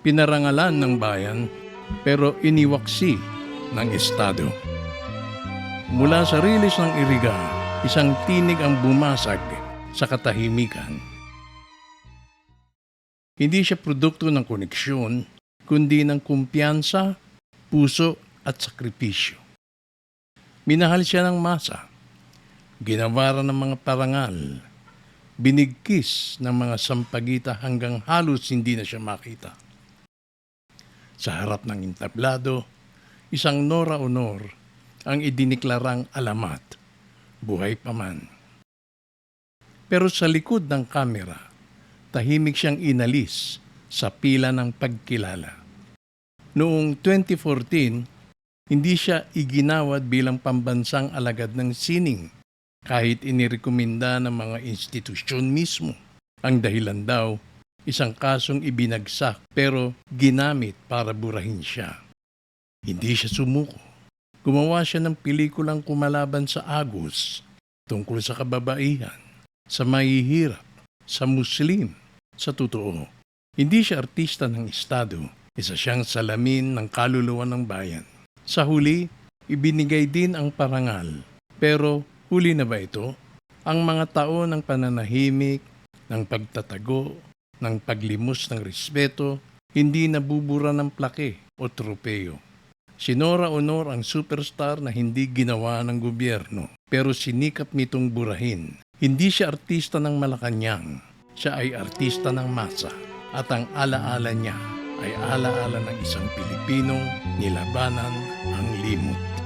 pinarangalan ng bayan pero iniwaksi ng Estado. Mula sa rilis ng Iriga, isang tinig ang bumasag sa katahimikan. Hindi siya produkto ng koneksyon, kundi ng kumpiyansa, puso at sakripisyo. Minahal siya ng masa, ginawara ng mga parangal, binigkis ng mga sampagita hanggang halos hindi na siya makita. Sa harap ng entablado, isang Nora Honor ang idiniklarang alamat, buhay pa man. Pero sa likod ng kamera, tahimik siyang inalis sa pila ng pagkilala. Noong 2014, hindi siya iginawad bilang pambansang alagad ng sining kahit inirekomenda ng mga institusyon mismo. Ang dahilan daw, isang kasong ibinagsak pero ginamit para burahin siya. Hindi siya sumuko. Gumawa siya ng pelikulang kumalaban sa Agos tungkol sa kababaihan, sa mahihirap, sa Muslim, sa totoo. Hindi siya artista ng Estado, isa siyang salamin ng kaluluwa ng bayan. Sa huli, ibinigay din ang parangal. Pero huli na ba ito? Ang mga taon ng pananahimik, ng pagtatago, ng paglimos ng respeto, hindi nabubura ng plake o tropeyo. Si Nora Honor ang superstar na hindi ginawa ng gobyerno, pero sinikap nitong burahin. Hindi siya artista ng Malacanang, siya ay artista ng masa. At ang alaala niya ay alaala ng isang Pilipinong nilabanan ang limot.